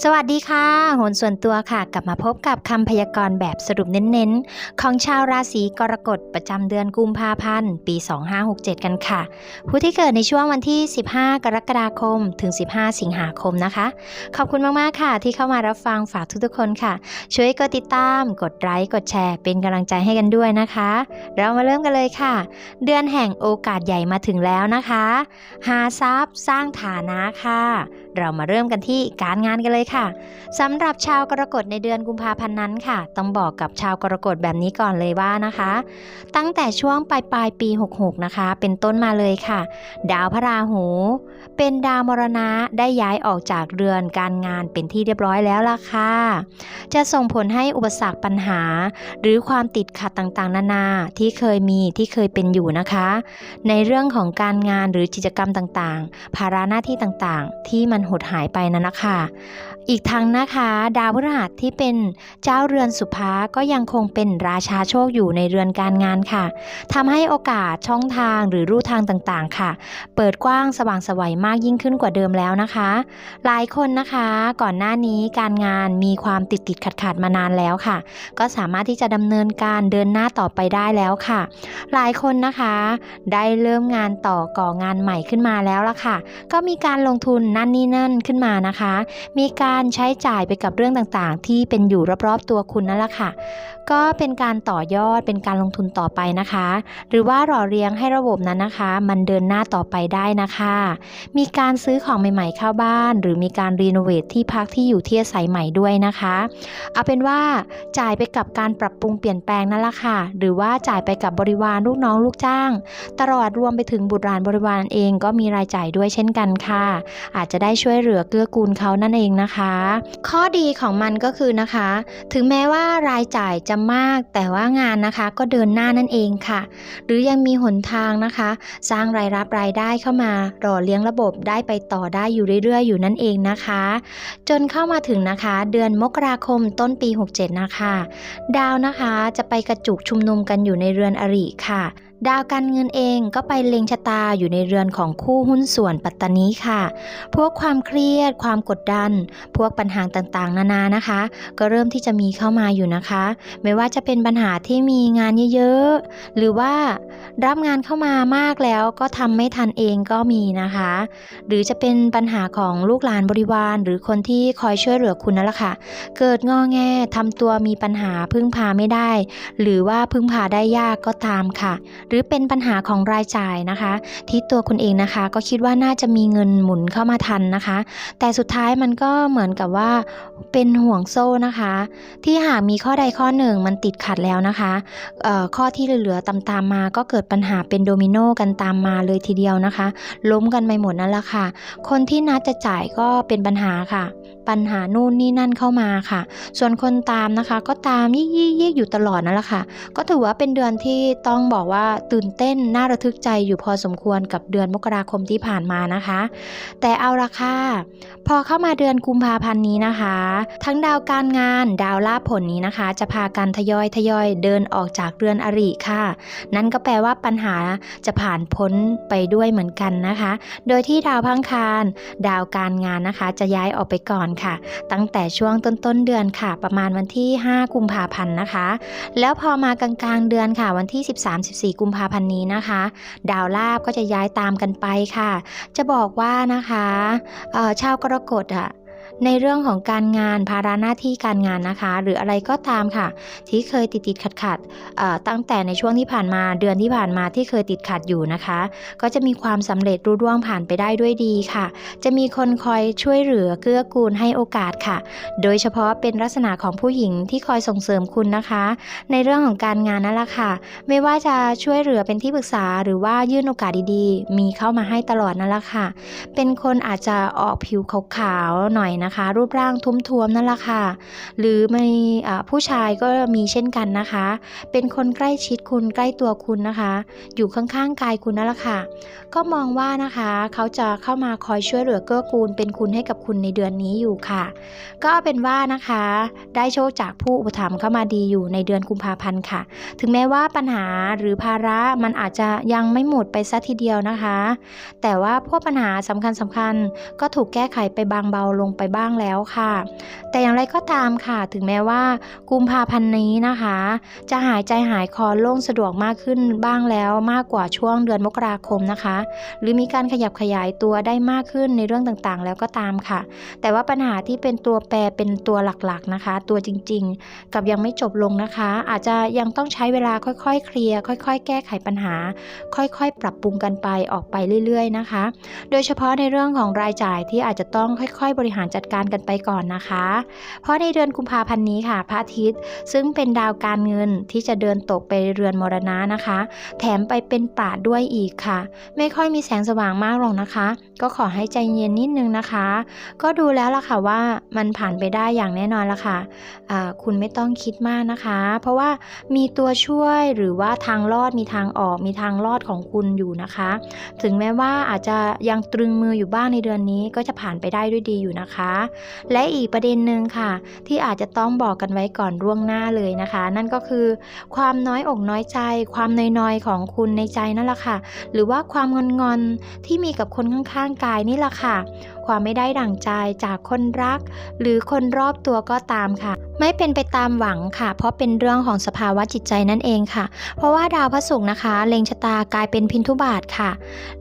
สวัสดีค่ะโหนส่วนตัวค่ะ กลับมาพบกับคำพยากรณ์แบบสรุปเน้นๆ ของชาวราศีกรกฎประจำเดือนกุมภาพันธ์ ปี 2567 กันค่ะ ผู้ที่เกิดในช่วงวันที่ 15 กรกฎาคม ถึง 15 สิงหาคมนะคะ ขอบคุณมาก ๆ ค่ะ ที่เข้ามารับฟังฝากทุกๆคนค่ะ ช่วยกดติดตาม กดไลค์กดแชร์ เป็นกำลังใจให้กันด้วยนะคะ เรามาเริ่มกันเลยค่ะ เดือนแห่งโอกาสใหญ่มาถึงแล้วนะคะ หาทรัพย์สร้างฐานะค่ะ เรามาเริ่มกันที่การงานกันเลยค่ะสำหรับชาวกรกฎในเดือนกุมภาพันธ์นั้นค่ะ ต้องบอกกับชาวกรกฎแบบนี้ก่อนเลยว่านะคะ ตั้งแต่ช่วงปลายปลายปี 66 นะคะ เป็นต้นมาเลยค่ะ ดาวพระราหู เป็นดาวมรณะได้ย้ายออกจากเรือนการงานเป็นที่เรียบร้อยแล้วล่ะค่ะ จะส่งผลให้อุปสรรคปัญหา หรือความติดขัดต่างๆ นานาที่เคยมีที่เคยเป็นอยู่นะคะ ในเรื่องของการงานหรือกิจกรรมต่างๆ ภาระหน้าที่ต่างๆ ที่มันหดหายไปนั้นนะคะ อีกทั้งนะคะ ดาวพฤหัสที่เป็นเจ้าเรือนสุภาก็ยังคงเป็นราชาโชคอยู่ในเรือนการงานค่ะทำให้โอกาสช่องทางหรือรูทางต่างๆ ค่ะ เปิดกว้างสว่างสวัยมากยิ่งขึ้นกว่าเดิมแล้วนะคะ หลายคนนะคะก่อนหน้านี้การงานมีความติดติดขัดขัดมานานแล้วค่ะ ก็สามารถที่จะดำเนินการเดินหน้าต่อไปได้แล้วค่ะ หลายคนนะคะ ได้เริ่มงานต่อก่องานใหม่ขึ้นมาแล้วล่ะค่ะ ก็มีการลงทุนนั่นนี่นั่นขึ้นมานะคะ มีการการใช้จ่ายไปกับเรื่องต่างๆ ที่เป็นอยู่รอบๆตัวคุณนั่นแหละค่ะ ก็เป็นการต่อยอดเป็นการลงทุนต่อไปนะคะ หรือว่าหล่อเลี้ยงให้ระบบนั้นนะคะ มันเดินหน้าต่อไปได้นะคะ มีการซื้อของใหม่ ๆ เข้าบ้าน หรือมีการรีโนเวทที่พักที่อยู่ที่อาศัยใหม่ด้วยนะคะ เอาเป็นว่าจ่ายไปกับการปรับปรุงเปลี่ยนแปลงนั่นแหละค่ะ หรือว่าจ่ายไปกับบริวารลูกน้องลูกจ้าง ตลอดรวมไปถึงบุตรหลานบริวารเองก็มีรายจ่ายด้วยเช่นกันค่ะ อาจจะได้ช่วยเหลือเกื้อกูลเขานั่นเองนะคะข้อดีของมันก็คือนะคะ ถึงแม้ว่ารายจ่ายจะมาก แต่ว่างานนะคะก็เดินหน้านั่นเองค่ะ หรือยังมีหนทางนะคะ สร้างรายรับรายได้เข้ามาหล่อเลี้ยงระบบได้ไปต่อได้อยู่เรื่อยๆ อยู่นั่นเองนะคะ จนเข้ามาถึงนะคะ เดือนมกราคมต้นปี 67 นะคะ ดาวนะคะจะไปกระจุกชุมนุมกันอยู่ในเรือนอริค่ะ ดาวการเงินเองก็ไปเล็งชะตาอยู่ในเรือนของคู่หุ้นส่วนปัตตานีค่ะ พวกความเครียด ความกดดัน พวกปัญหาต่างๆ นานานะคะ ก็เริ่มที่จะมีเข้ามาอยู่นะคะ ไม่ว่าจะเป็นปัญหาที่มีงานเยอะๆ หรือว่ารับงานเข้ามามากแล้วก็ทำไม่ทันเองก็มีนะคะ หรือจะเป็นปัญหาของลูกหลานบริวาร หรือคนที่คอยช่วยเหลือคุณนั่นแหละค่ะ เกิดงอแงทำตัวมีปัญหาพึ่งพาไม่ได้ หรือว่าพึ่งพาได้ยากก็ตามค่ะหรือเป็นปัญหาของรายจ่ายนะคะ ที่ตัวคุณเองนะคะก็คิดว่าน่าจะมีเงินหมุนเข้ามาทันนะคะ แต่สุดท้ายมันก็เหมือนกับว่าเป็นห่วงโซ่นะคะ ที่หากมีข้อใดข้อหนึ่งมันติดขัดแล้วนะคะข้อที่เหลือๆตามๆมาก็เกิดปัญหาเป็นโดมิโนกันตามมาเลยทีเดียวนะคะ ล้มกันไปหมดนั่นแหละค่ะ คนที่นัดจะจ่ายก็เป็นปัญหาค่ะปัญหานู่นนี่นั่นเข้ามาค่ะ ส่วนคนตามนะคะก็ตามยี่ยี่ยี่อยู่ตลอดนั่นแหละค่ะ ก็ถือว่าเป็นเดือนที่ต้องบอกว่าตื่นเต้นน่าระทึกใจอยู่พอสมควรกับเดือนมกราคมที่ผ่านมานะคะ แต่เอาละค่ะพอเข้ามาเดือนกุมภาพันธ์นี้นะคะ ทั้งดาวการงานดาวลาภผลนี้นะคะ จะพากันทยอยทยอยเดินออกจากเรือนอริค่ะ นั่นก็แปลว่าปัญหาจะผ่านพ้นไปด้วยเหมือนกันนะคะ โดยที่ดาวพังคารดาวการงานนะคะ จะย้ายออกไปก่อนค่ะ ตั้งแต่ช่วงต้นต้นๆเดือนค่ะ ประมาณวันที่ 5 กุมภาพันธ์นะคะ แล้วพอมากลางกลางๆเดือนค่ะ วันที่ 13-14 กุมภาพันธ์นี้นะคะ ดาวลาบก็จะย้ายตามกันไปค่ะ จะบอกว่านะคะชาวกรกฎอะ ในเรื่องของการงานภาระหน้าที่การงานนะคะ หรืออะไรก็ตามค่ะ ที่เคยติดติดขัดขัดตั้งแต่ในช่วงที่ผ่านมาเดือนที่ผ่านมาที่เคยติดขัดอยู่นะคะ ก็จะมีความสำเร็จรุ่ร่วงผ่านไปได้ด้วยดีค่ะ จะมีคนคอยช่วยเหลือเกื้อกูลให้โอกาสค่ะ โดยเฉพาะเป็นลักษณะของผู้หญิงที่คอยส่งเสริมคุณนะคะ ในเรื่องของการงานนั่นแหละค่ะ ไม่ว่าจะช่วยเหลือเป็นที่ปรึกษาหรือว่ายื่นโอกาสดีๆ มีเข้ามาให้ตลอดนั่นแหละค่ะ เป็นคนอาจจะออกผิวขาวๆหน่อยนะคะ รูปร่างทุ้มท้วมนั่นแหละค่ะ หรือมีอ่ผู้ชายก็มีเช่นกันนะคะ เป็นคนใกล้ชิดคุณใกล้ตัวคุณนะคะ อยู่ข้างๆกายคุณนั่นแหละค่ะ ก็มองว่านะคะเขาจะเข้ามาคอยช่วยเหลือเกื้อกูล เป็นคุณให้กับคุณในเดือนนี้อยู่ค่ะ ก็เป็นว่านะคะ ได้โชคจากผู้อุปถัมภ์เข้ามาดีอยู่ในเดือนกุมภาพันธ์ค่ะ ถึงแม้ว่าปัญหาหรือภาระมันอาจจะยังไม่หมดไปซะทีเดียวนะคะ แต่ว่าพวกปัญหาสำคัญสำคัญๆก็ถูกแก้ไขไปบางเบาลงไปบ้างแล้วค่ะ แต่อย่างไรก็ตามค่ะ ถึงแม้ว่ากุมภาพันธ์นี้นะคะ จะหายใจหายคอโล่งสะดวกมากขึ้นบ้างแล้วมากกว่าช่วงเดือนมกราคมนะคะ หรือมีการขยับขยายตัวได้มากขึ้นในเรื่องต่างๆ แล้วก็ตามค่ะ แต่ว่าปัญหาที่เป็นตัวแปรเป็นตัวหลักๆนะคะ ตัวจริงๆ กับยังไม่จบลงนะคะ อาจจะยังต้องใช้เวลาค่อยๆ เคลียร์ค่อย ๆ แก้ไขปัญหา ค่อยๆ ปรับปรุงกันไปออกไปเรื่อย ๆ นะคะ โดยเฉพาะในเรื่องของรายจ่ายที่อาจจะต้องค่อย ๆ บริหารจัดการกันไปก่อนนะคะ เพราะในเดือนกุมภาพันธ์นี้ค่ะ พระอาทิตย์ซึ่งเป็นดาวการเงินที่จะเดินตกไปเรือนมรณะนะคะ แถมไปเป็นป่าด้วยอีกค่ะ ไม่ค่อยมีแสงสว่างมากหรอกนะคะ ก็ขอให้ใจเย็นนิดนึงนะคะ ก็ดูแล้วล่ะค่ะว่ามันผ่านไปได้อย่างแน่นอนละค่ะอ่าคุณไม่ต้องคิดมากนะคะ เพราะว่ามีตัวช่วยหรือว่าทางรอดมีทางออกมีทางรอดของคุณอยู่นะคะ ถึงแม้ว่าอาจจะยังตรึงมืออยู่บ้างในเดือนนี้ก็จะผ่านไปได้ด้วยดีอยู่นะคะและอีกประเด็นหนึ่งค่ะ ที่อาจจะต้องบอกกันไว้ก่อนร่วงหน้าเลยนะคะ นั่นก็คือความน้อยอกน้อยใจ ความน้อยๆของคุณในใจนั่นแหละค่ะ หรือว่าความงอนๆที่มีกับคนข้างๆกายนี่แหละค่ะความไม่ได้ดั่งใจจากคนรัก หรือคนรอบตัวก็ตามค่ะ ไม่เป็นไปตามหวังค่ะ เพราะเป็นเรื่องของสภาวะจิตใจนั่นเองค่ะ เพราะว่าดาวพระศุกร์นะคะเล็งชะตากลายเป็นพินทุบาทค่ะ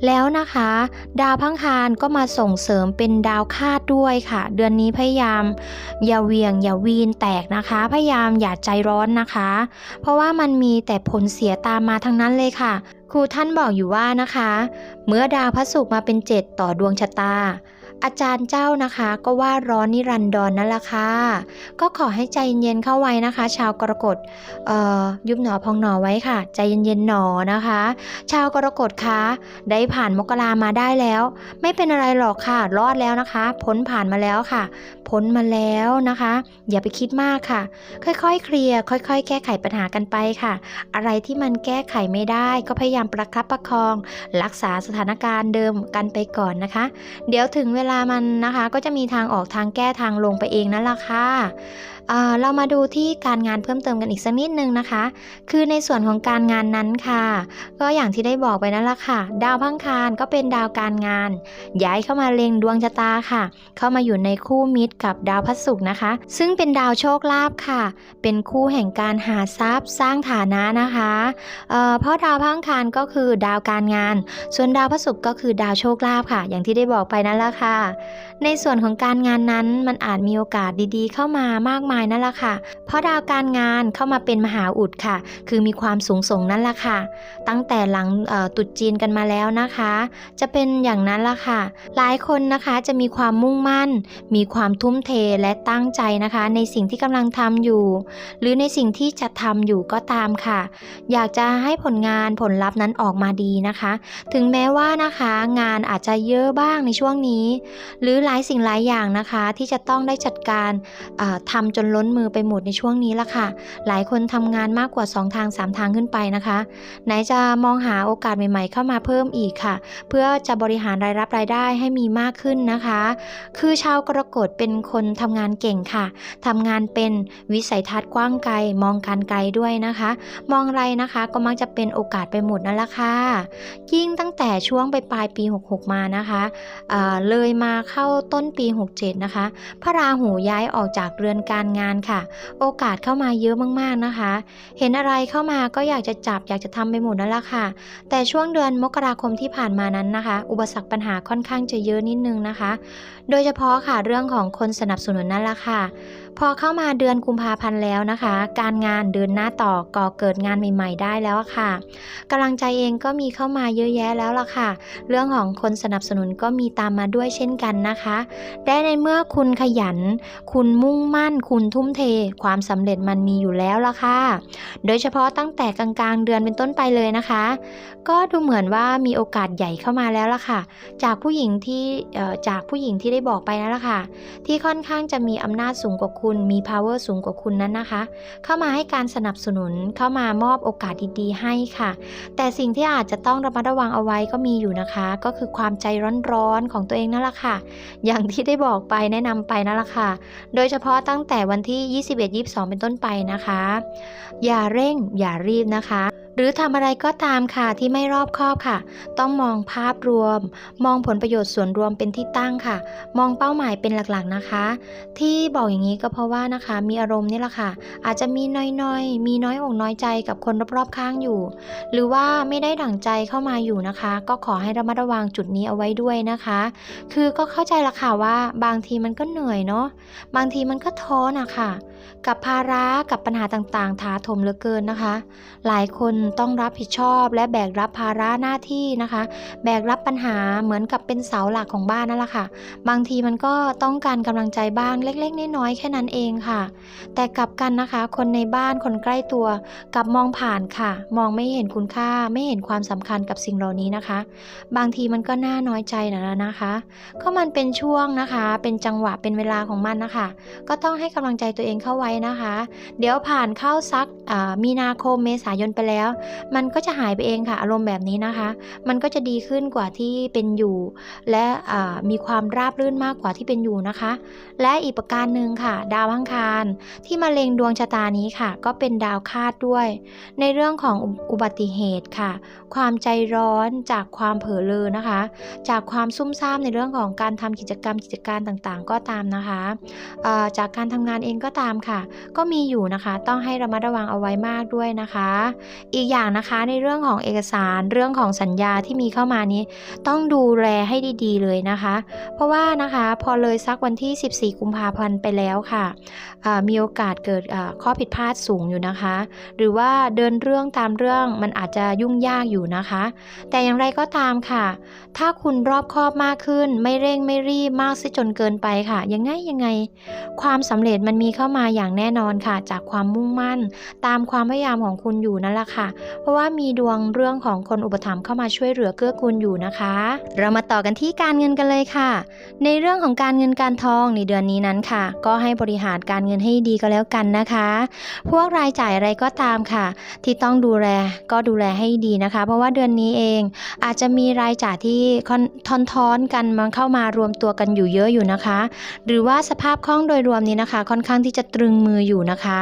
แล้วนะคะ ดาวพังคารก็มาส่งเสริมเป็นดาวคาดด้วยค่ะ เดือนนี้พยายามอย่าเวียงอย่าวีนแตกนะคะ พยายามอย่าใจร้อนนะคะ เพราะว่ามันมีแต่ผลเสียตามมาทั้งนั้นเลยค่ะครูท่านบอกอยู่ว่านะคะ เมื่อดาวพระศุกร์มาเป็นเจ็ดต่อดวงชะตา อาจารย์เจ้านะคะก็ว่าร้อนนิรันดรนนั่นแหละค่ะ ก็ขอให้ใจเย็นๆเข้าไว้นะคะ ชาวกรกฎเอ่อยุบหนอพองหนอไว้ค่ะ ใจเย็นๆหนอนะคะ ชาวกรกฎคะได้ผ่านมกรามาได้แล้ว ไม่เป็นอะไรหรอกค่ะ รอดแล้วนะคะ พ้นผ่านมาแล้วค่ะ พ้นมาแล้วนะคะ อย่าไปคิดมากค่ะ ค่อยๆเคลียร์ค่อย ๆ แก้ไขปัญหากันไปค่ะ อะไรที่มันแก้ไขไม่ได้ ก็พยายามประคับประคอง รักษาสถานการณ์เดิมกันไปก่อนนะคะ เดี๋ยวถึงเวลามันนะคะ ก็จะมีทางออกทางแก้ทางลงไปเองนั่นแหละค่ะ เรามาดูที่การงานเพิ่มเติมกันอีกสักนิดนึงนะคะ คือในส่วนของการงานนั้นค่ะ ก็อย่างที่ได้บอกไปนั่นแหละค่ะ ดาวพังคารก็เป็นดาวการงาน ย้ายเข้ามาเล็งดวงชะตาค่ะ เข้ามาอยู่ในคู่มิตรกับดาวพฤหัสนะคะ ซึ่งเป็นดาวโชคลาภค่ะ เป็นคู่แห่งการหาทรัพย์สร้างฐานะนะคะเเพราะดาวพังคารก็คือดาวการงาน ส่วนดาวพฤหัสก็คือดาวโชคลาภค่ะ อย่างที่ได้บอกไปนั่นแหละค่ะ ในส่วนของการงานนั้นมันอาจมีโอกาสดีๆ เข้ามามากมายนั่นแหละค่ะ เพราะดาวการงานเข้ามาเป็นมหาอุดค่ะ คือมีความสูงส่งนั่นแหละค่ะ ตั้งแต่หลังเอ่อตรุษจีนกันมาแล้วนะคะ จะเป็นอย่างนั้นละค่ะ หลายคนนะคะจะมีความมุ่งมั่น มีความทุ่มเทและตั้งใจนะคะ ในสิ่งที่กำลังทำอยู่ หรือในสิ่งที่จะทำอยู่ก็ตามค่ะ อยากจะให้ผลงานผลลัพธ์นั้นออกมาดีนะคะ ถึงแม้ว่านะคะงานอาจจะเยอะบ้างในช่วงนี้ หรือหลายสิ่งหลายอย่างนะคะ ที่จะต้องได้จัดการทำาจนล้นมือไปหมดในช่วงนี้ละค่ะ หลายคนทำงานมากกว่า 2 ทาง 3 ทางขึ้นไปนะคะ ไหนจะมองหาโอกาสใหม่ ๆ เข้ามาเพิ่มอีกค่ะ เพื่อจะบริหารรายรับรายได้ให้มีมากขึ้นนะคะ คือชาวกรกฎเป็นคนทำงานเก่งค่ะทำงานเป็นวิสัยทัศน์กว้างไกล มองการไกลด้วยนะคะ มองไรนะคะก็มักจะเป็นโอกาสไปหมดนั่นแหละค่ะยิ่งตั้งแต่ช่วงปลายปี 66 มานะคะอ่าเลยมาเข้าต้นปี 67 นะคะ พระราหูย้ายออกจากเรือนการงานค่ะ โอกาสเข้ามาเยอะมากๆนะคะ เห็นอะไรเข้ามาก็อยากจะจับอยากจะทำไปหมดนั่นแหละค่ะ แต่ช่วงเดือนมกราคมที่ผ่านมานั้นนะคะ อุปสรรคปัญหาค่อนข้างจะเยอะนิดนึงนะคะ โดยเฉพาะค่ะเรื่องของคนสนับสนุนนั่นแหละค่ะ พอเข้ามาเดือนกุมภาพันธ์แล้วนะคะ การงานเดินหน้าต่อก่อเกิดงานใหม่ ๆ ได้แล้วค่ะกำลังใจเองก็มีเข้ามาเยอะแยะแล้วล่ะค่ะ เรื่องของคนสนับสนุนก็มีตามมาด้วยเช่นกันนะคะ ได้ในเมื่อคุณขยัน คุณมุ่งมั่น คุณทุ่มเท ความสำเร็จมันมีอยู่แล้วล่ะค่ะ โดยเฉพาะตั้งแต่กลางๆ เดือนเป็นต้นไปเลยนะคะ ก็ดูเหมือนว่ามีโอกาสใหญ่เข้ามาแล้วล่ะค่ะ จากผู้หญิงที่จากผู้หญิงที่ได้บอกไปนั่นแหละค่ะ ที่ค่อนข้างจะมีอำนาจสูงกว่าคุณมี power สูงกว่าคุณนั้นนะคะ เข้ามาให้การสนับสนุนเข้ามามอบโอกาสดีๆ ให้ค่ะ แต่สิ่งที่อาจจะต้องระมัดระวังเอาไว้ก็มีอยู่นะคะ ก็คือความใจร้อนๆของตัวเองนั่นแหละค่ะ อย่างที่ได้บอกไปแนะนำไปนั่นแหละค่ะ โดยเฉพาะตั้งแต่วันที่ 21-22 เป็นต้นไปนะคะ อย่าเร่งอย่ารีบนะคะ หรือทำอะไรก็ตามค่ะที่ไม่รอบคอบค่ะ ต้องมองภาพรวม มองผลประโยชน์ส่วนรวมเป็นที่ตั้งค่ะ มองเป้าหมายเป็นหลักๆนะคะ ที่บอกอย่างนี้ก็เพราะว่านะคะ มีอารมณ์นี่แหละค่ะ อาจจะมีน้อยๆ มีน้อยอกน้อยใจกับคนรอบๆข้างอยู่ หรือว่าไม่ได้ดั่งใจเข้ามาอยู่นะคะ ก็ขอให้ระมัดระวังจุดนี้เอาไว้ด้วยนะคะ คือก็เข้าใจละค่ะว่าบางทีมันก็เหนื่อยเนาะบางทีมันก็ท้อนะคะ กับภาระกับปัญหาต่างๆถาโถมเหลือเกินนะคะ หลายคนต้องรับผิดชอบและแบกรับภาระหน้าที่นะคะ แบกรับปัญหาเหมือนกับเป็นเสาหลักของบ้านนั่นแหละค่ะ บางทีมันก็ต้องการกำลังใจบ้างเล็กๆน้อยๆแค่นั้นเองค่ะ แต่กลับกันนะคะ คนในบ้านคนใกล้ตัวกลับมองผ่านค่ะ มองไม่เห็นคุณค่าไม่เห็นความสำคัญกับสิ่งเหล่านี้นะคะ บางทีมันก็น่าน้อยใจนะนะคะ ก็มันเป็นช่วงนะคะ เป็นจังหวะเป็นเวลาของมันนะคะ ก็ต้องให้กำลังใจตัวเองเข้าไว้นะคะ เดี๋ยวผ่านเข้าซักมีนาคมเมษายนไปแล้ว มันก็จะหายไปเองค่ะอารมณ์แบบนี้นะคะ มันก็จะดีขึ้นกว่าที่เป็นอยู่ และมีความราบรื่นมากกว่าที่เป็นอยู่นะคะ และอีกประการหนึ่งค่ะ ดาวอังคารที่มาเล็งดวงชะตานี้ค่ะ ก็เป็นดาวคาดด้วย ในเรื่องของอุอุบัติเหตุค่ะ ความใจร้อนจากความเผลอเลอนะคะ จากความซุ่มซ่ามในเรื่องของการทำกิจกรรมกิจการต่างๆ ก็ตามนะคะจากการทำงานเองก็ตามค่ะก็มีอยู่นะคะ ต้องให้ระมัดระวังเอาไว้มากด้วยนะคะ อีกอย่างนะคะในเรื่องของเอกสารเรื่องของสัญญาที่มีเข้ามานี้ ต้องดูแลให้ดีๆเลยนะคะ เพราะว่านะคะพอเลยสักวันที่ 14 กุมภาพันธ์ไปแล้วค่ะมีโอกาสเกิดข้อผิดพลาดสูงอยู่นะคะ หรือว่าเดินเรื่องตามเรื่องมันอาจจะยุ่งยากอยู่นะคะ แต่อย่างไรก็ตามค่ะ ถ้าคุณรอบคอบมากขึ้น ไม่เร่งไม่รีบมากซะจนเกินไปค่ะ ยังไงยังไง ความสำเร็จมันมีเข้ามาอย่างแน่นอนค่ะ จากความมุ่งมั่น ตามความพยายามของคุณอยู่นั่นแหละค่ะ เพราะว่ามีดวงเรื่องของคนอุปถัมภ์เข้ามาช่วยเหลือเกื้อกูลอยู่นะคะ เรามาต่อกันที่การเงินกันเลยค่ะ ในเรื่องของการเงินการทองในเดือนนี้นั้นค่ะ ก็ให้บริหารการเงินให้ดีก็แล้วกันนะคะ พวกรายจ่ายอะไรก็ตามค่ะ ที่ต้องดูแลก็ดูแลให้ดีนะคะ เพราะว่าเดือนนี้เอง อาจจะมีรายจ่ายที่ทอนท้อนกันมันเข้ามารวมตัวกันอยู่เยอะอยู่นะคะ หรือว่าสภาพคล่องโดยรวมนี้นะคะ ค่อนข้างที่จะตรึงมืออยู่นะคะ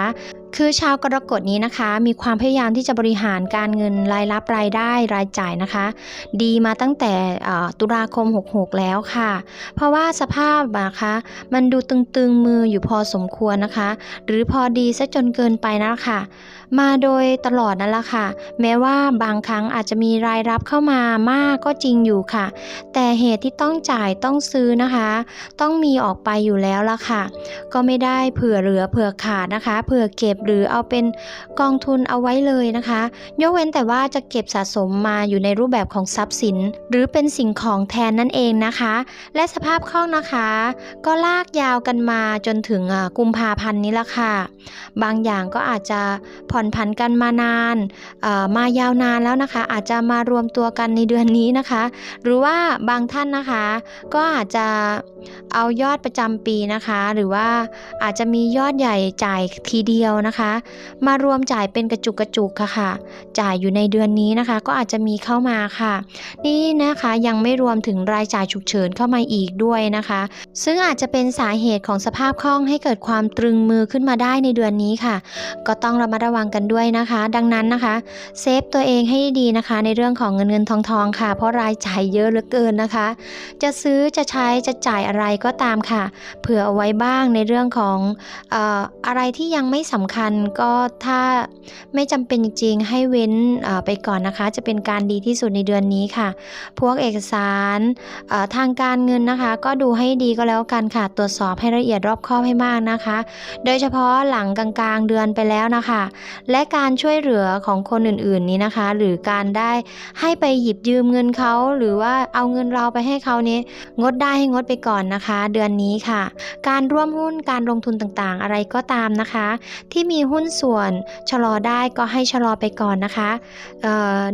คือชาวกรกฎนี้นะคะ มีความพยายามที่จะบริหารการเงินรายรับรายได้รายจ่ายนะคะ ดีมาตั้งแต่ตุลาคม 66 แล้วค่ะ เพราะว่าสภาพนะคะมันดูตึงๆมืออยู่พอสมควรนะคะ หรือพอดีซะจนเกินไปนะคะ มาโดยตลอดนั่นแหละค่ะ แม้ว่าบางครั้งอาจจะมีรายรับเข้ามามากก็จริงอยู่ค่ะ แต่เหตุที่ต้องจ่ายต้องซื้อนะคะ ต้องมีออกไปอยู่แล้วละค่ะ ก็ไม่ได้เผื่อเหลือเผื่อขาดนะคะ เผื่อเก็บหรือเอาเป็นกองทุนเอาไว้เลยนะคะ ยกเว้นแต่ว่าจะเก็บสะสมมาอยู่ในรูปแบบของทรัพย์สิน หรือเป็นสิ่งของแทนนั่นเองนะคะ และสภาพคล่องนะคะ ก็ลากยาวกันมาจนถึงกุมภาพันธ์นี้ละค่ะ บางอย่างก็อาจจะผ่อนผันกันมานานมายาวนานแล้วนะคะ อาจจะมารวมตัวกันในเดือนนี้นะคะ หรือว่าบางท่านนะคะ ก็อาจจะเอายอดประจำปีนะคะ หรือว่าอาจจะมียอดใหญ่จ่ายทีเดียวนะคะมารวมจ่ายเป็นกระจุกกระจุกค่ะค่ะ จ่ายอยู่ในเดือนนี้นะคะ ก็อาจจะมีเข้ามาค่ะ นี่นะคะยังไม่รวมถึงรายจ่ายฉุกเฉินเข้ามาอีกด้วยนะคะ ซึ่งอาจจะเป็นสาเหตุของสภาพคล่องให้เกิดความตรึงมือขึ้นมาได้ในเดือนนี้ค่ะ ก็ต้องระมัดระวังกันด้วยนะคะ ดังนั้นนะคะเซฟตัวเองให้ดีนะคะ ในเรื่องของเงินเงินทองทองค่ะ เพราะรายจ่ายเยอะเหลือเกินนะคะ จะซื้อจะใช้จะจ่ายอะไรก็ตามค่ะ เผื่อเอาไว้บ้างในเรื่องของอออะไรที่ยังไม่สำคัญก็ถ้าไม่จำเป็นจริงๆ ให้เว้นไปก่อนนะคะ จะเป็นการดีที่สุดในเดือนนี้ค่ะ พวกเอกสารทางการเงินนะคะ ก็ดูให้ดีก็แล้วกันค่ะ ตรวจสอบให้ละเอียดรอบคอบให้มากนะคะ โดยเฉพาะหลังกลางๆเดือนไปแล้วนะคะ และการช่วยเหลือของคนอื่นๆนี้นะคะ หรือการได้ให้ไปหยิบยืมเงินเขาหรือว่าเอาเงินเราไปให้เขานี้งดได้ให้งดไปก่อนนะคะ เดือนนี้ค่ะ การร่วมหุ้นการลงทุนต่างๆ อะไรก็ตามนะคะ ที่มีหุ้นส่วนชะลอได้ก็ให้ชะลอไปก่อนนะคะเ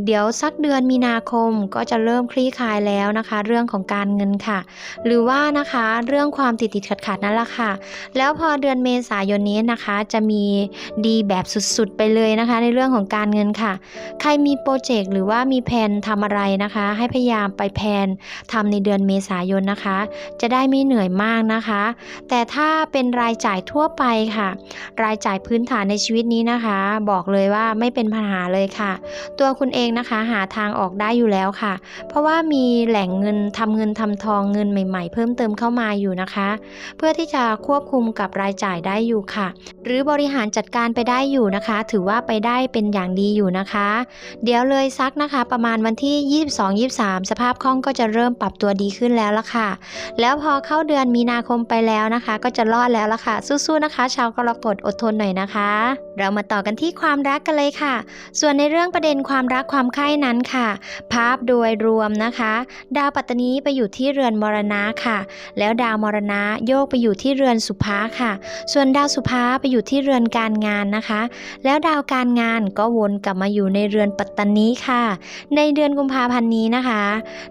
เดี๋ยวสักเดือนมีนาคมก็จะเริ่มคลี่คลายแล้วนะคะ เรื่องของการเงินค่ะ หรือว่านะคะเรื่องความติดติดขัดขัดนั่นแหละค่ะ แล้วพอเดือนเมษายนนี้นะคะจะมีดีแบบสุดๆไปเลยนะคะ ในเรื่องของการเงินค่ะ ใครมีโปรเจกต์หรือว่ามีแผนทำอะไรนะคะ ให้พยายามไปแผนทำในเดือนเมษายนนะคะ จะได้ไม่เหนื่อยมากนะคะ แต่ถ้าเป็นรายจ่ายทั่วไปค่ะ รายจ่ายพื้นฐานในชีวิตนี้นะคะ บอกเลยว่าไม่เป็นปัญหาเลยค่ะ ตัวคุณเองนะคะหาทางออกได้อยู่แล้วค่ะ เพราะว่ามีแหล่งเงินทำเงินทำทองเงินใหม่ ๆ เพิ่มเติมเข้ามาอยู่นะคะ เพื่อที่จะควบคุมกับรายจ่ายได้อยู่ค่ะ หรือบริหารจัดการไปได้อยู่นะคะ ถือว่าไปได้เป็นอย่างดีอยู่นะคะ เดี๋ยวเลยซักนะคะ ประมาณวันที่ 22-23 สภาพคล่องก็จะเริ่มปรับตัวดีขึ้นแล้วละค่ะ แล้วพอเข้าเดือนมีนาคมไปแล้วนะคะ ก็จะรอดแล้วละค่ะ สู้ๆนะคะ ชาวกรกฎอดทนหน่อยนะคะเรามาต่อกันที่ความรักกันเลยค่ะ ส่วนในเรื่องประเด็นความรักความใคร่นั้นค่ะ ภาพโดยรวมนะคะ ดาวปัตตานีไปอยู่ที่เรือนมรณะค่ะ แล้วดาวมรณะโยกไปอยู่ที่เรือนสุภาค่ะ ส่วนดาวสุภาไปอยู่ที่เรือนการงานนะคะ แล้วดาวการงานก็วนกลับมาอยู่ในเรือนปัตตานีค่ะ ในเดือนกุมภาพันธ์นี้นะคะ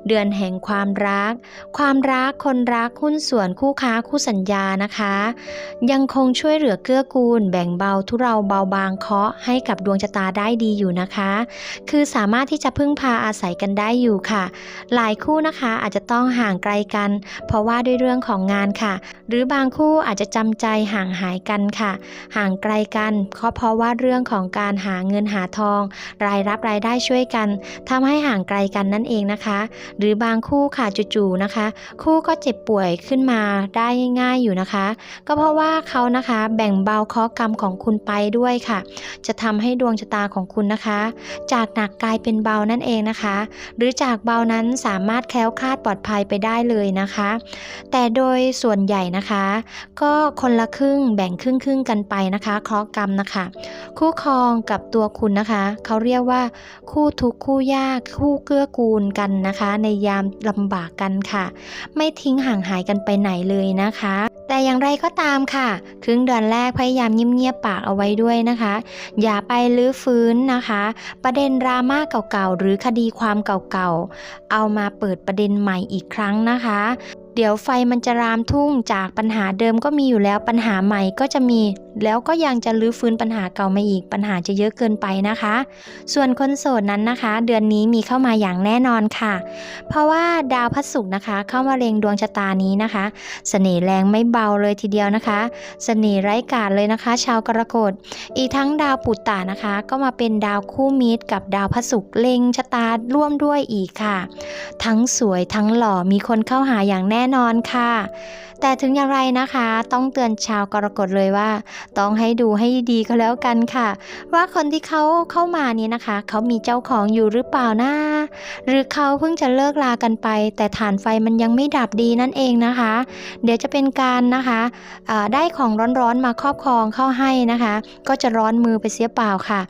เดือนแห่งความรัก ความรักคนรักหุ้นส่วนคู่ค้าคู่สัญญานะคะ ยังคงช่วยเหลือเกื้อกูลแบ่งเบบาทุเราเบาบางเคาะให้กับดวงชะตาได้ดีอยู่นะคะ คือสามารถที่จะพึ่งพาอาศัยกันได้อยู่ค่ะ หลายคู่นะคะอาจจะต้องห่างไกลกัน เพราะว่าด้วยเรื่องของงานค่ะ หรือบางคู่อาจจะจำใจห่างหายกันค่ะ ห่างไกลกันก็เพราะว่าเรื่องของการหาเงินหาทอง รายรับรายได้ช่วยกันทำให้ห่างไกลกันนั่นเองนะคะ หรือบางคู่ค่ะจู่ๆนะคะ คู่ก็เจ็บป่วยขึ้นมาได้ง่ายๆอยู่นะคะ ก็เพราะว่าเขานะคะแบ่งเบาเคราะกรรมของคุณไปด้วยค่ะ จะทำให้ดวงชะตาของคุณนะคะ จากหนักกลายเป็นเบานั่นเองนะคะ หรือจากเบานั้นสามารถแคล้วคลาดปลอดภัยไปได้เลยนะคะ แต่โดยส่วนใหญ่นะคะ ก็คนละครึ่งแบ่งครึ่งครึ่งกันไปนะคะเคราะห์กรรมนะคะ คู่ครองกับตัวคุณนะคะ เขาเรียกว่า คู่ทุกข์คู่ยากคู่เกื้อกูลกันนะคะ ในยามลำบากกันค่ะ ไม่ทิ้งห่างหายกันไปไหนเลยนะคะ แต่อย่างไรก็ตามค่ะ ครึ่งเดือนแรกพยายามเงียบๆปากเอาไว้ด้วยนะคะ อย่าไปลื้อฟื้นนะคะ ประเด็นดราม่าเก่าๆ หรือคดีความเก่าๆ เอามาเปิดประเด็นใหม่อีกครั้งนะคะ เดี๋ยวไฟมันจะรามทุ่งจากปัญหาเดิมก็มีอยู่แล้วปัญหาใหม่ก็จะมี แล้วก็ยังจะลื้อฟื้นปัญหาเก่ามาอีกปัญหาจะเยอะเกินไปนะคะ ส่วนคนโสดนั้นนะคะ เดือนนี้มีเข้ามาอย่างแน่นอนค่ะ เพราะว่าดาวพระศุกร์นะคะ เข้ามาเร็งดวงชะตานี้นะคะเสน่ห์แรงไม่เบาเลยทีเดียวนะคะเสน่ห์ไร้กาจเลยนะคะ ชาวกรกฎอีกทั้งดาวปุตตะนะคะ ก็มาเป็นดาวคู่มิตร กับดาวพระศุกร์เล็งชะตาร่วมด้วยอีกค่ะ ทั้งสวยทั้งหล่อมีคนเข้าหาอย่างแน่น่นอนค่ะ แต่ถึงอย่างไรนะคะ ต้องเตือนชาวกรกฎเลยว่า ต้องให้ดูให้ดีก็แล้วกันค่ะ ว่าคนที่เขาเข้ามานี้นะคะ เขามีเจ้าของอยู่หรือเปล่านะหรือเขาเพิ่งจะเลิกลากันไป แต่ฐานไฟมันยังไม่ดับดีนั่นเองนะคะ เดี๋ยวจะเป็นการนะคะได้ของร้อนๆมาครอบครองเข้าให้นะคะ ก็จะร้อนมือไปเสียเปล่าค่ะ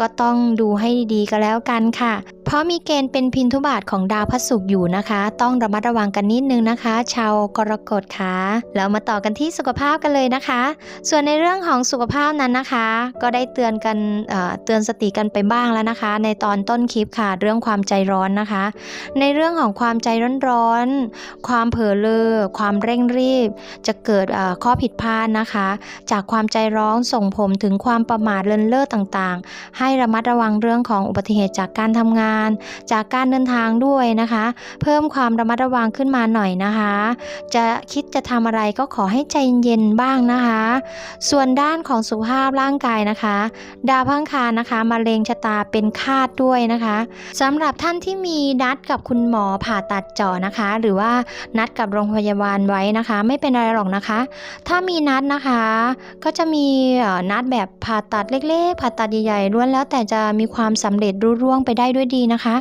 ก็ต้องดูให้ดีๆก็แล้วกันค่ะ เพราะมีเกณฑ์เป็นพินทุบาทของดาวพระศุกร์อยู่นะคะ ต้องระมัดระวังกันนิดนึงนะคะชาวกรกฎคะแล้วมาต่อกันที่สุขภาพกันเลยนะคะ ส่วนในเรื่องของสุขภาพนั้นนะคะ ก็ได้เตือนกันเเตือนสติกันไปบ้างแล้วนะคะ ในตอนต้นคลิปค่ะ เรื่องความใจร้อนนะคะ ในเรื่องของความใจร้อนๆความเผลอเลอความเร่งรีบ จะเกิดข้อผิดพลาดนะคะ จากความใจร้อนส่งผมถึงความประมาทเลินเล่อต่างๆ ให้ระมัดระวังเรื่องของอุบัติเหตุจากการทำงาน จากการเดินทางด้วยนะคะ เพิ่มความระมัดระวังขึ้นมาหน่อยนะคะจะคิดจะทำอะไรก็ขอให้ใจเย็นบ้างนะคะ ส่วนด้านของสุขภาพร่างกายนะคะ ดาวพังคารนะคะมะเร็งชะตาเป็นคาดด้วยนะคะสำหรับท่านที่มีนัดกับคุณหมอผ่าตัดเจาะนะคะ หรือว่านัดกับโรงพยาบาลไว้นะคะ ไม่เป็นไรหรอกนะคะ ถ้ามีนัดนะคะ ก็จะมีนัดแบบผ่าตัดเล็กๆ ผ่าตัดใหญ่ๆล้วนแล้วแต่จะมีความสำเร็จรุ่ร่วงไปได้ด้วยดีนะคะ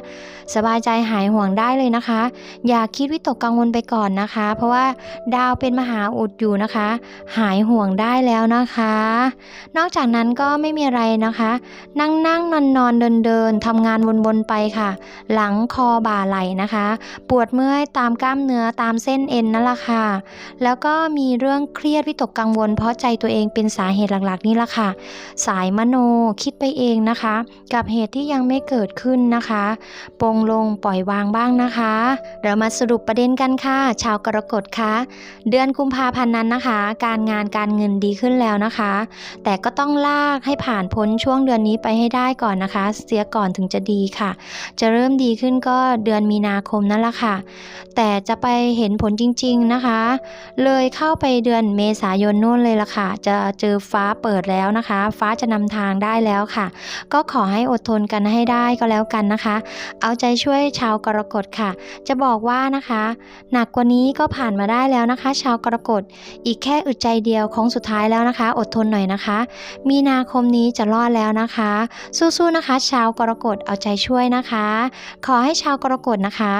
สบายใจหายห่วงได้เลยนะคะ อย่าคิดวิตกกังวลไปก่อนนะคะ เพราะว่าดาวเป็นมหาอุดอยู่นะคะ หายห่วงได้แล้วนะคะ นอกจากนั้นก็ไม่มีอะไรนะคะ นั่งนั่งนอนนอนเดินเดินทำงานวนๆไปค่ะ หลังคอบ่าไหล่นะคะ ปวดเมื่อยตามกล้ามเนื้อตามเส้นเอ็นนั่นแหละค่ะ แล้วก็มีเรื่องเครียดวิตกกังวล เพราะใจตัวเองเป็นสาเหตุหลักๆนี่แหละค่ะ สายมโนคิดไปเองนะคะ กับเหตุที่ยังไม่เกิดขึ้นนะคะปลงลงปล่อยวางบ้างนะคะ เรามาสรุปประเด็นกันค่ะชาาวกรกฎคะเดือนกุมภาพันธ์นั้นนะคะ การงานการเงินดีขึ้นแล้วนะคะ แต่ก็ต้องลากให้ผ่านพ้นช่วงเดือนนี้ไปให้ได้ก่อนนะคะ เสียก่อนถึงจะดีค่ะ จะเริ่มดีขึ้นก็เดือนมีนาคมนั่นแหละค่ะ แต่จะไปเห็นผลจริง ๆนะคะ เลยเข้าไปเดือนเมษายนนู่นเลยละค่ะ จะเจอฟ้าเปิดแล้วนะคะ ฟ้าจะนำทางได้แล้วค่ะ ก็ขอให้อดทนกันให้ได้ก็แล้วกันนะคะ เอาใจช่วยชาวกรกฎค่ะ จะบอกว่านะคะ หนักกว่านี้ก็ผ่านมาได้แล้วนะคะ ชาวกรกฎอีกแค่อึดใจเดียวของสุดท้ายแล้วนะคะ อดทนหน่อยนะคะ มีนาคมนี้จะรอดแล้วนะคะ สู้ๆนะคะ ชาวกรกฎเอาใจช่วยนะคะ ขอให้ชาวกรกฎนะคะ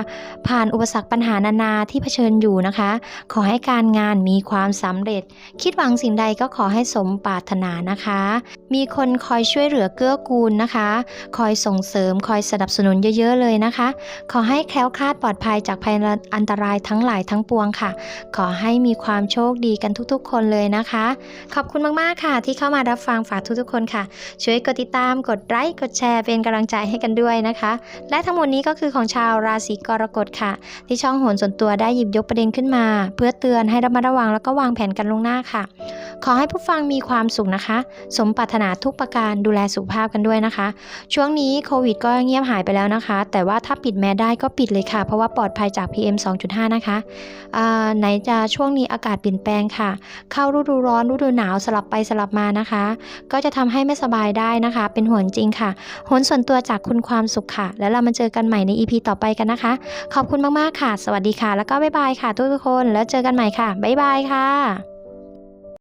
ผ่านอุปสรรคปัญหานานาที่เผชิญอยู่นะคะ ขอให้การงานมีความสำเร็จ คิดหวังสิ่งใดก็ขอให้สมปรารถนานะคะ มีคนคอยช่วยเหลือเกื้อกูลนะคะ คอยส่งเสริมคอยสนับสนุนเยอะ ๆ เลยนะคะ ขอให้แคล้วคลาดปลอดภัยจากภัยอันตรายทั้งหลายทั้งปวงค่ะ ขอให้มีความโชคดีกันทุกๆ คนเลยนะคะ ขอบคุณมากๆค่ะ ที่เข้ามารับฟังฝากทุกๆ คนค่ะ ช่วยกดติดตามกดไลค์กดแชร์เป็นกำลังใจให้กันด้วยนะคะ และทั้งหมดนี้ก็คือของชาวราศีกรกฎค่ะ ที่ช่องโหนส่วนตัวได้หยิบยกประเด็นขึ้นมา เพื่อเตือนให้ระมัดระวังแล้วก็วางแผนกันลวงหน้าค่ะ ขอให้ผู้ฟังมีความสุขนะคะ สมปรารถนาทุกประการดูแลสุขภาพกันด้วยนะคะ ช่วงนี้โควิดก็เงียบหายไปแล้วนะคะ แต่ว่าถ้าปิดแมสได้ก็ปิดเลยค่ะ เพราะว่าปลอดภัยจาก PM 2.5 นะคะไหนจะช่วงนี้อากาศเปลี่ยนแปลงค่ะ เข้าฤดูร้อนฤดูหนาวสลับไปสลับมานะคะ ก็จะทำให้ไม่สบายได้นะคะ เป็นห่วงจริงค่ะหนส่วนตัวจากคุณความสุขค่ะ แล้วเรามาเจอกันใหม่ใน EP ต่อไปกันนะคะ ขอบคุณมากๆค่ะ สวัสดีค่ะ แล้วก็บ๊ายบายค่ะทุกๆคน แล้วเจอกันใหม่ค่ะบ๊ายบายค่ะ